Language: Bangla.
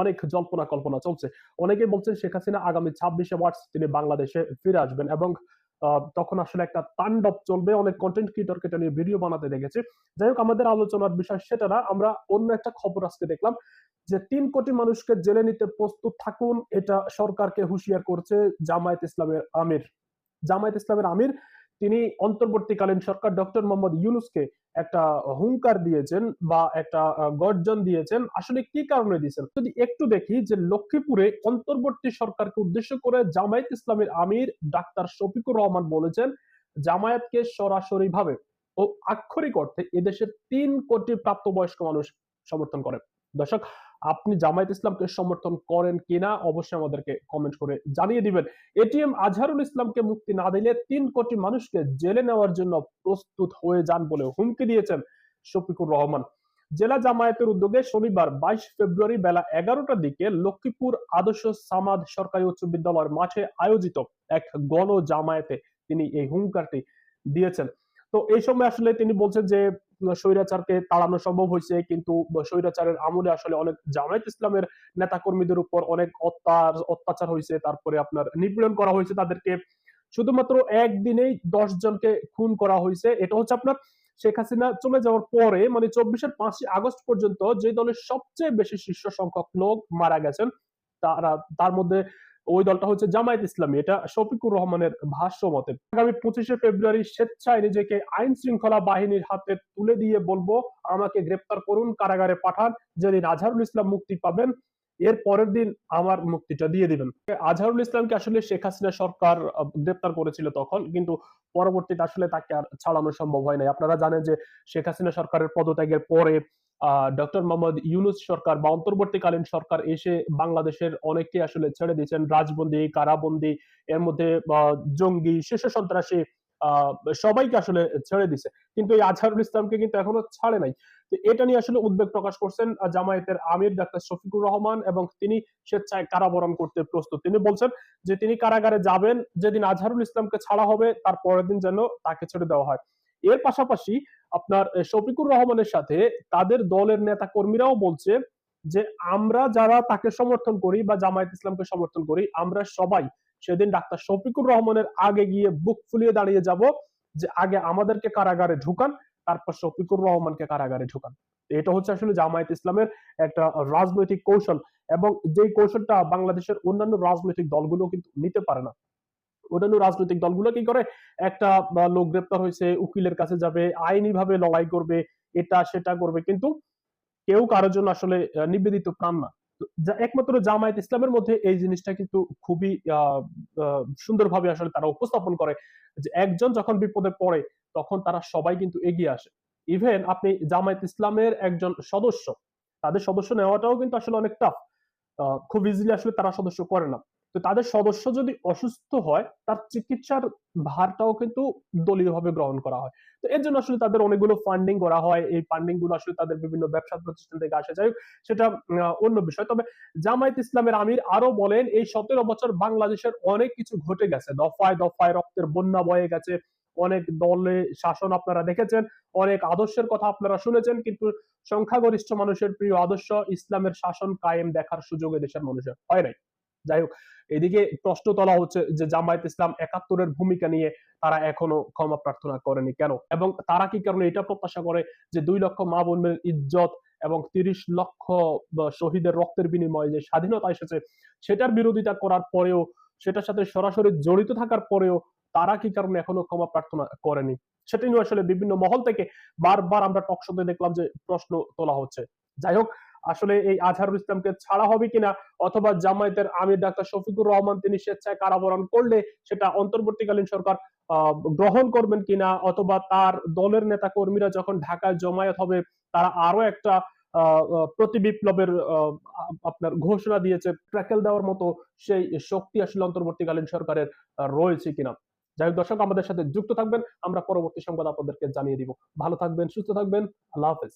অনেক জল্পনা কল্পনা চলছে। অনেকেই বলছেন শেখ হাসিনা আগামী ছাব্বিশে মার্চ তিনি বাংলাদেশে ফিরে আসবেন এবং তখন আসলে একটা তাণ্ডব চলবে, অনেক কন্টেন্ট ক্রিয়েটরকে এটা নিয়ে ভিডিও বানাতে দেখেছি। যাই হোক, আমাদের আলোচনার বিষয় সেটা না, আমরা অন্য একটা খবর আজকে দেখলাম যে তিন কোটি মানুষকে জেলে নিতে প্রস্তুত থাকুন, এটা সরকারকে হুঁশিয়ার করছে জামায়াত ইসলামের আমির। জামায়াত ইসলামের আমির তিনি অন্তর্বর্তীকালীন সরকার ডক্টর মোহাম্মদ ইউনুসকে একটা হুঙ্কার দিয়েছেন বা একটা গর্জন দিয়েছেন। আসলে কি কারণে দিয়েছেন? যদি একটু দেখি যে লক্ষ্মীপুরে অন্তর্বর্তী সরকারকে উদ্দেশ্য করে জামায়াত ইসলামের আমির ডাক্তার শফিকুর রহমান বলেছেন, জামায়াতকে সরাসরি ভাবে ও আক্ষরিক অর্থে এদেশের তিন কোটি প্রাপ্তবয়স্ক মানুষ সমর্থন করে দর্শক আপনি জামায়াত ইসলামকে সমর্থন করেন কিনা অবশ্যই আমাদেরকে কমেন্ট করে জানিয়ে দিবেন। এটিএম আজহারুল ইসলামকে মুক্তি না দিলে তিন কোটি মানুষকে জেলে নেওয়ার জন্য প্রস্তুত হয়ে যান বলে হুমকি দিয়েছেন শফিকুর রহমান। জেলা জামায়াতের উদ্যোগে শনিবার বাইশ ফেব্রুয়ারি বেলা এগারোটার দিকে লক্ষ্মীপুর আদর্শ সামাদ সরকারি উচ্চ বিদ্যালয়ের মাঠে আয়োজিত এক গণ জামায়াতে তিনি এই হুঙ্কারটি দিয়েছেন। তো এই সময় আসলে তিনি বলছেন যে স্বৈরাচারকে তাড়ানো সম্ভব হয়েছে, কিন্তু স্বৈরাচারের আমলে আসলে অনেক জামায়াত ইসলামের নেতাকর্মীদের উপর অনেক অত্যাচার হয়েছে, তারপরে আপনার নিপীড়ন করা হয়েছে তাদেরকে। শুধুমাত্র একদিনেই দশ জনকে খুন করা হয়েছে, এটা হচ্ছে আপনার শেখ হাসিনা চলে যাওয়ার পরে মানে চব্বিশের পাঁচই আগস্ট পর্যন্ত যে দলের সবচেয়ে বেশি শীর্ষ সংখ্যক লোক মারা গেছেন, তারা, তার মধ্যে ওই দলটা হচ্ছে জামায়াত ইসলামী। এটা শফিকুর রহমানের ভাষ্য মতে। আগামী পঁচিশে ফেব্রুয়ারি স্বেচ্ছায় নিজেকে আইন শৃঙ্খলা বাহিনীর হাতে তুলে দিয়ে বলব, আমাকে গ্রেপ্তার করুন, কারাগারে পাঠান। যেদিন আজহারুল ইসলাম মুক্তি পাবেন এর পরের দিন আমার মুক্তিটা দিয়ে দিবেন। আজহারুল ইসলামকে আসলে শেখ হাসিনা সরকার গ্রেপ্তার করেছিল তখন, কিন্তু পরবর্তীতে আসলে তাকে আর ছাড়ানো সম্ভব হয় নাই। আপনারা জানেন যে শেখ হাসিনা সরকারের পদত্যাগের পরে ডক্টর মোহাম্মদ ইউনুস সরকার বা অন্তর্বর্তীকালীন সরকার এসে বাংলাদেশের অনেককে আসলে ছেড়ে দিয়েছেন। রাজবন্দি, কারাবন্দি, এর মধ্যে জঙ্গি শিশু সন্ত্রাসী সবাইকে আসলে ছেড়ে দিছে। কিন্তু এই আজহারুল ইসলামকে কিন্তু এখনও ছাড়ে নাই। তো এটা নিয়ে আসলে উদ্বেগ প্রকাশ করছেন জামায়াতের আমির ডাক্তার শফিকুর রহমান এবং তিনি স্বেচ্ছায় কারাবরণ করতে প্রস্তুত। তিনি বলছেন যে তিনি কারাগারে যাবেন, যেদিন আজহারুল ইসলামকে ছাড়া হবে, তার পরের দিন যেন তাকে ছেড়ে দেওয়া হয়। এর পাশাপাশি আপনার শফিকুর রহমানের সাথে তাদের দলের নেতা কর্মীরাও বলছে যে আমরা যারা তাকে সমর্থন করি বা জামায়াত ইসলামকে সমর্থন করি, আমরা সবাই সেদিন ডাক্তার শফিকুর রহমানের আগে গিয়ে বুক ফুলিয়ে দাঁড়িয়ে যাব যে আগে আমাদেরকে কারাগারে ঢুকান, তারপর শফিকুর রহমানকে কারাগারে ঢুকান। এটা হচ্ছে আসলে জামায়াত ইসলামের একটা রাজনৈতিক কৌশল এবং যেই কৌশলটা বাংলাদেশের অন্যান্য রাজনৈতিক দলগুলো কিন্তু নিতে পারে না। অন্যান্য রাজনৈতিক দলগুলো কি করে? একটা লোক গ্রেপ্তার হয়েছে, উকিলের কাছে যাবে আইনি ভাবে লড়াই করবে, এটা সেটা করবে, কিন্তু কেউ কারোর জন্য আসলে নিবেদিত প্রাণ না। যা- একমাত্র জামায়াত ইসলামের মধ্যে এই জিনিসটা কিন্তু খুবই সুন্দরভাবে আসলে তারা উপস্থাপন করে যে একজন যখন বিপদে পড়ে তখন তারা সবাই কিন্তু এগিয়ে আসে। ইভেন আপনি জামায়াত ইসলামের একজন সদস্য, তাদের সদস্য নেওয়াটাও কিন্তু আসলে অনেক টাফ খুব ইজিলি আসলে তারা সদস্য করে না। তো তাদের সদস্য যদি অসুস্থ হয়, তার চিকিৎসার ভারটাও কিন্তু দলীয়ভাবে গ্রহণ করা হয়। তো এর জন্য আসলে তাদের অনেকগুলো ফান্ডিং করা হয়। এই ফান্ডিংগুলো আসলে তাদের বিভিন্ন ব্যবসা প্রতিষ্ঠান থেকে আসে। যাই সেটা অন্য বিষয়। তবে জামায়াত ইসলামের আমির আরও বলেন, এই সতেরো বছর বাংলাদেশের অনেক কিছু ঘটে গেছে। দফায় দফায় রক্তের বন্যা বয়ে গেছে। অনেক দলে শাসন আপনারা দেখেছেন, অনেক আদর্শের কথা আপনারা শুনেছেন, কিন্তু সংখ্যাগরিষ্ঠ মানুষের প্রিয় আদর্শ ইসলামের শাসন কায়েম দেখার সুযোগ দেশের মানুষের হয় নাই। যাই হোক, এদিকে প্রশ্ন তোলা হচ্ছে যে জামায়াত ইসলাম একাত্তরের ভূমিকা নিয়ে তারা এখনও ক্ষমা প্রার্থনা করেনি কেন? এবং তারা কি কারণে এটা প্রত্যাশা করে যে দুই লক্ষ মা বোনের ইজ্জত এবং তিরিশ লক্ষ শহীদের রক্তের বিনিময়ে যে স্বাধীনতা এসেছে, সেটার বিরোধিতা করার পরেও, সেটার সাথে সরাসরি জড়িত থাকার পরেও তারা কি কারণে এখনও ক্ষমা প্রার্থনা করেনি? সেটা নিয়ে আসলে বিভিন্ন মহল থেকে বারবার আমরা টকশোতে দেখলাম যে প্রশ্ন তোলা হচ্ছে। যাই হোক আসলে এই আজহারুল ইসলামকে ছাড়া হবে কিনা অথবা জামায়াতের আমির ডাক্তার শফিকুর রহমান তিনি স্বেচ্ছায় কারাবরণ করলে সেটা অন্তর্বর্তীকালীন সরকার গ্রহণ করবেন কিনা অথবা তার দলের নেতা কর্মীরা যখন ঢাকায় জমায়েত হবে তারা আরও একটা প্রতি বিপ্লবের আপনার ঘোষণা দিয়েছে, ট্র্যাকেল দেওয়ার মতো সেই শক্তি আসলে অন্তর্বর্তীকালীন সরকারের রয়েছে কিনা। যাই হোক দর্শক, আমাদের সাথে যুক্ত থাকবেন, আমরা পরবর্তী সংবাদ আপনাদেরকে জানিয়ে দিব। ভালো থাকবেন, সুস্থ থাকবেন, আল্লাহ হাফেজ।